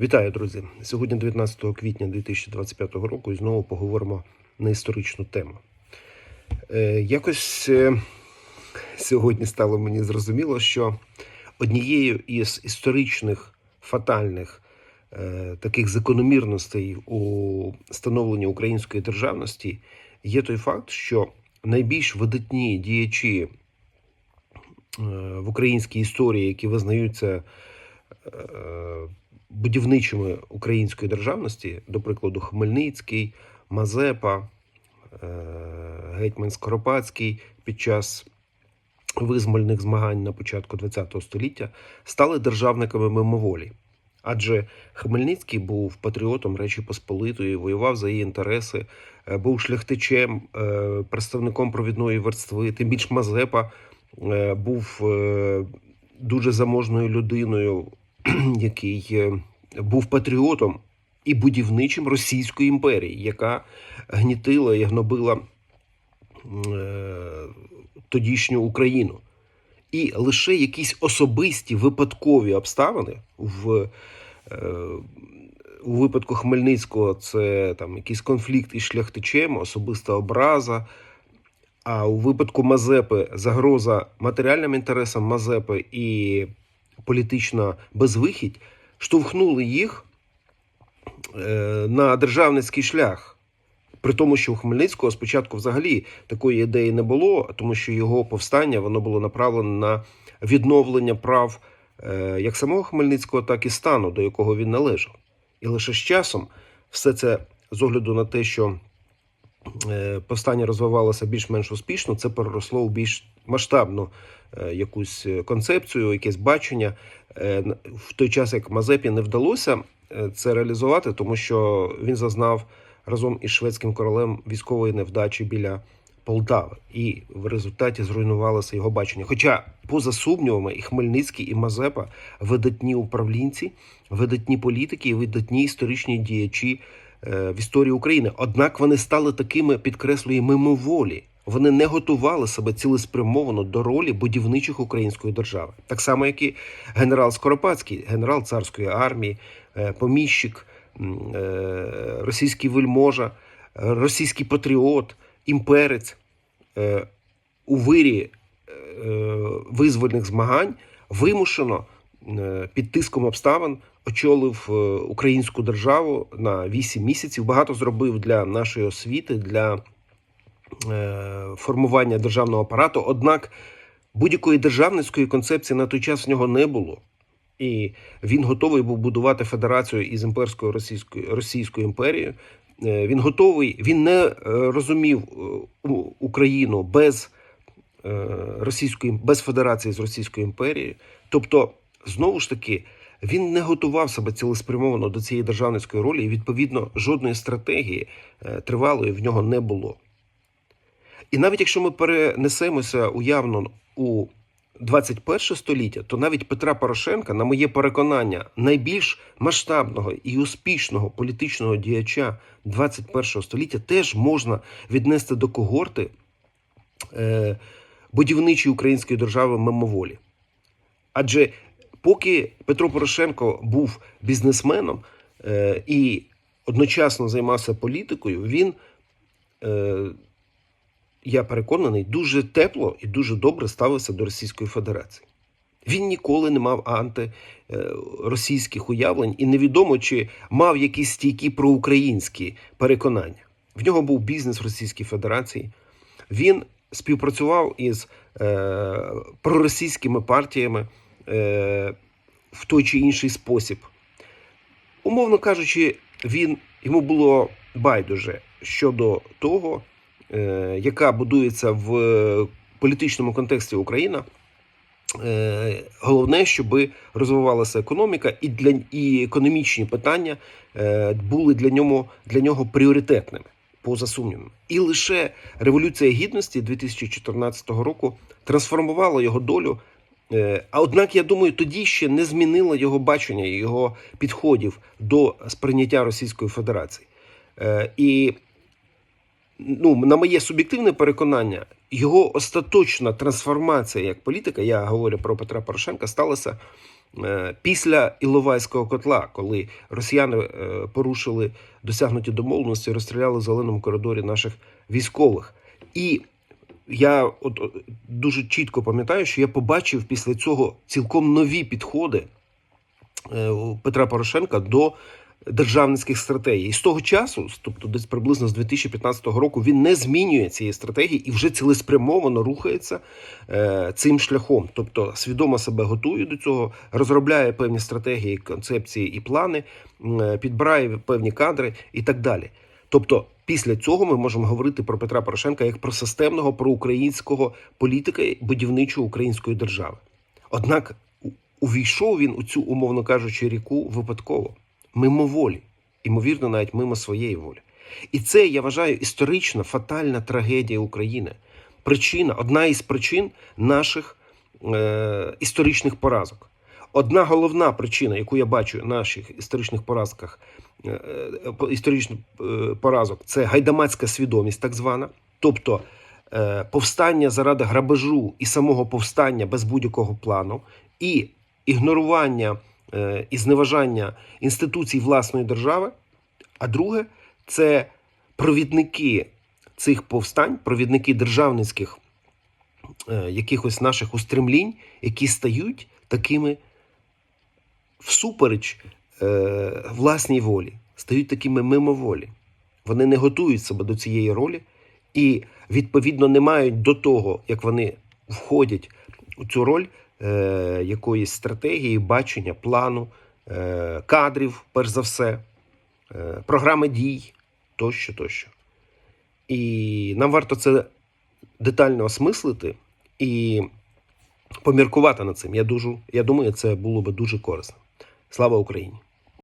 Вітаю, друзі! Сьогодні 19 квітня 2025 року і знову поговоримо на історичну тему. Е, якось е, сьогодні стало мені зрозуміло, що однією із історичних фатальних е, таких закономірностей у становленні української державності є той факт, що найбільш видатні діячі в українській історії, які визнаються будівничими української державності, до прикладу, Хмельницький, Мазепа, е, гетьман Скоропадський під час визвольних змагань на початку ХХ століття, стали державниками мимоволі. Адже Хмельницький був патріотом Речі Посполитої, воював за її інтереси, е, був шляхтичем, е, представником провідної верстви. Тим більш Мазепа був дуже заможною людиною, який е, був патріотом і будівничим Російської імперії, яка гнітила і гнобила е, тодішню Україну. І лише якісь особисті випадкові обставини в е, у випадку Хмельницького це там якийсь конфлікт із шляхтичем, особиста образа. А у випадку Мазепи загроза матеріальним інтересам Мазепи і політична безвихідь штовхнули їх е, на державницький шлях. При тому, що у Хмельницького спочатку взагалі такої ідеї не було, тому що його повстання воно було направлене на відновлення прав е, як самого Хмельницького, так і стану, до якого він належав. І лише з часом все це з огляду на те, що повстання розвивалося більш-менш успішно, це переросло у більш масштабну е, якусь концепцію, якесь бачення. Е, В той час, як Мазепі не вдалося е, це реалізувати, тому що він зазнав разом із шведським королем військової невдачі біля Полтави, і в результаті зруйнувалося його бачення. Хоча, поза сумнівами, і Хмельницький, і Мазепа видатні управлінці, видатні політики і видатні історичні діячі е, в історії України. Однак вони стали такими, підкреслюю, мимоволі. Вони не готували себе цілеспрямовано до ролі будівничих української держави, так само, як і генерал Скоропадський, генерал царської армії, е, поміщик, е, російський вельможа, е, російський патріот, імперець е, у вирі е, визвольних змагань вимушено е, під тиском обставин очолив е, українську державу на 8 місяців. Багато зробив для нашої освіти, для е, формування державного апарату. Однак будь-якої державницької концепції на той час в нього не було. І він готовий був будувати федерацію із імперською російською Російською імперією. Е, Він готовий, він не е, розумів е, Україну без е, російської без федерації з Російською імперією. Тобто, знову ж таки, він не готував себе цілеспрямовано до цієї державницької ролі, і відповідно жодної стратегії е, тривалої в нього не було. І навіть якщо ми перенесемося уявно у 21 століття, то навіть Петра Порошенка, на моє переконання, найбільш масштабного і успішного політичного діяча 21 століття теж можна віднести до когорти е, будівничої української держави мимоволі. Адже поки Петро Порошенко був бізнесменом е, і одночасно займався політикою, він, е, я переконаний, дуже тепло і дуже добре ставився до Російської Федерації. Він ніколи не мав антиросійських уявлень, і невідомо, чи мав якісь стійкі проукраїнські переконання. В нього був бізнес в Російській Федерації. Він співпрацював із е, проросійськими партіями е, в той чи інший спосіб. Умовно кажучи, він йому було байдуже щодо того, е, яка будується в політичному контексті Україна. Е, Головне, щоб розвивалася економіка, і для і економічні питання е, були для нього для нього пріоритетними, поза сумнівом. І лише революція гідності 2014 року трансформувала його долю. Е, А однак, я думаю, тоді ще не змінила його бачення, його підходів до сприйняття Російської Федерації. Е, І ну, на моє суб'єктивне переконання, його остаточна трансформація як політика, я говорю про Петра Порошенка, сталася е, після Іловайського котла, коли росіяни порушили досягнуті домовленості, розстріляли в зеленому коридорі наших військових. І я от дуже чітко пам'ятаю, що я побачив після цього цілком нові підходи е, Петра Порошенка до державницьких стратегій. І з того часу, тобто десь приблизно з 2015 року, він не змінює цієї стратегії і вже цілеспрямовано рухається е, цим шляхом. Тобто свідомо себе готує до цього, розробляє певні стратегії, концепції і плани, е, підбирає певні кадри і так далі. Тобто, після цього ми можемо говорити про Петра Порошенка як про системного проукраїнського політика будівничого української держави. Однак увійшов він у цю, умовно кажучи, ріку випадково, мимоволі, ймовірно, навіть мимо своєї волі. І це я вважаю історична фатальна трагедія України. Причина, одна із причин наших е, історичних поразок. Одна головна причина, яку я бачу в наших історичних поразках, е, е, історичних е, поразок, це гайдамацька свідомість, так звана, тобто повстання заради грабежу і самого повстання без будь-якого плану, і ігнорування і зневажання інституцій власної держави. А друге, це провідники цих повстань, провідники державницьких якихось наших устремлінь, які стають такими всупереч е, власній волі, стають такими мимоволі. Вони не готують себе до цієї ролі і, відповідно, не мають до того, як вони входять у цю роль е, якоїсь стратегії, бачення, плану, е, кадрів, перш за все, е, програми дій тощо, тощо. І нам варто це детально осмислити і поміркувати над цим. Я, дуже, я думаю, це було би дуже корисно. Слава Україні!